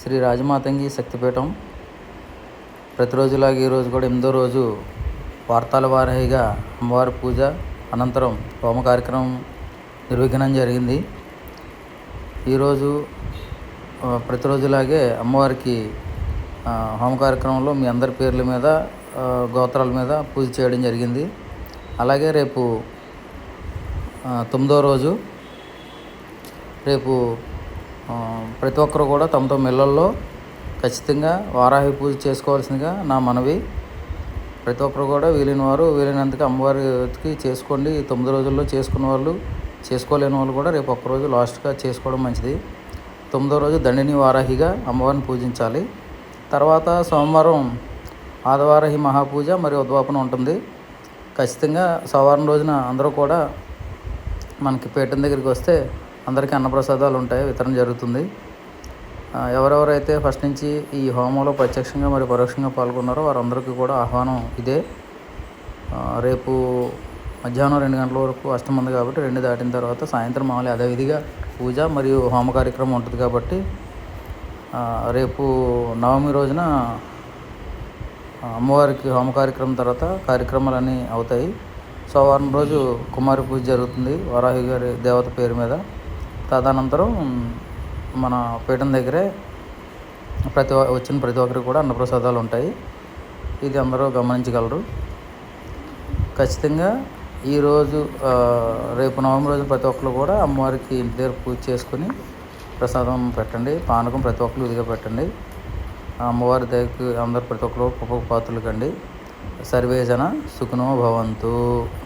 శ్రీ రాజమాతంగి శక్తిపీఠం. ప్రతిరోజులాగా ఈరోజు కూడా ఎనిమిదో రోజు వార్తాల వారీగా అమ్మవారి పూజ అనంతరం హోమ కార్యక్రమం నిర్విఘ్నం జరిగింది. ఈరోజు ప్రతిరోజులాగే అమ్మవారికి హోమ కార్యక్రమంలో మీ అందరి పేర్ల మీద గోత్రాల మీద పూజ చేయడం జరిగింది. అలాగే రేపు తొమ్మిదో రోజు రేపు ప్రతి ఒక్కరు కూడా తమ తమ ఇళ్ళల్లో ఖచ్చితంగా వారాహి పూజ చేసుకోవాల్సిందిగా నా మనవి. ప్రతి ఒక్కరు కూడా వీలైన వారు వీలైనంతగా అమ్మవారికి చేసుకోండి. తొమ్మిది రోజుల్లో చేసుకున్న వాళ్ళు చేసుకోలేని వాళ్ళు కూడా రేపు ఒక్కరోజు లాస్ట్గా చేసుకోవడం మంచిది. తొమ్మిదో రోజు దండిని వారాహిగా అమ్మవారిని పూజించాలి. తర్వాత సోమవారం ఆదివారాహి మహాపూజ మరియు ఉద్వాపన ఉంటుంది. ఖచ్చితంగా సోమవారం రోజున అందరూ కూడా మనకి పీఠం దగ్గరికి వస్తే అందరికీ అన్నప్రసాదాలు ఉంటాయి వితరణ జరుగుతుంది. ఎవరెవరైతే ఫస్ట్ నుంచి ఈ హోమంలో ప్రత్యక్షంగా మరియు పరోక్షంగా పాల్గొన్నారో వారందరికీ కూడా ఆహ్వానం ఇదే. రేపు మధ్యాహ్నం రెండు గంటల వరకు అష్టం ఉంది కాబట్టి రెండు దాటిన తర్వాత సాయంత్రం మామూలు యథావిధిగా పూజ మరియు హోమ కార్యక్రమం ఉంటుంది కాబట్టి రేపు నవమి రోజున అమ్మవారికి హోమ కార్యక్రమం తర్వాత కార్యక్రమాలన్నీ అవుతాయి. సోమవారం రోజు కుమారి పూజ జరుగుతుంది వరాహి గారి దేవత పేరు మీద. తదనంతరం మన పీఠం దగ్గరే ప్రతి వచ్చిన ప్రతి ఒక్కరికి కూడా అన్నప్రసాదాలు ఉంటాయి. ఇది అందరూ గమనించగలరు. ఖచ్చితంగా ఈరోజు రేపు నవమి రోజు ప్రతి ఒక్కరు కూడా అమ్మవారికి ఇంటి దగ్గర పూజ చేసుకుని ప్రసాదం పెట్టండి. పానకం ప్రతి ఒక్కరు ఇదిగా పెట్టండి. అమ్మవారి దగ్గరికి అందరు ప్రతి ఒక్కరు పాత్రలు కండి. సర్వేజన సుఖనో భవంతు.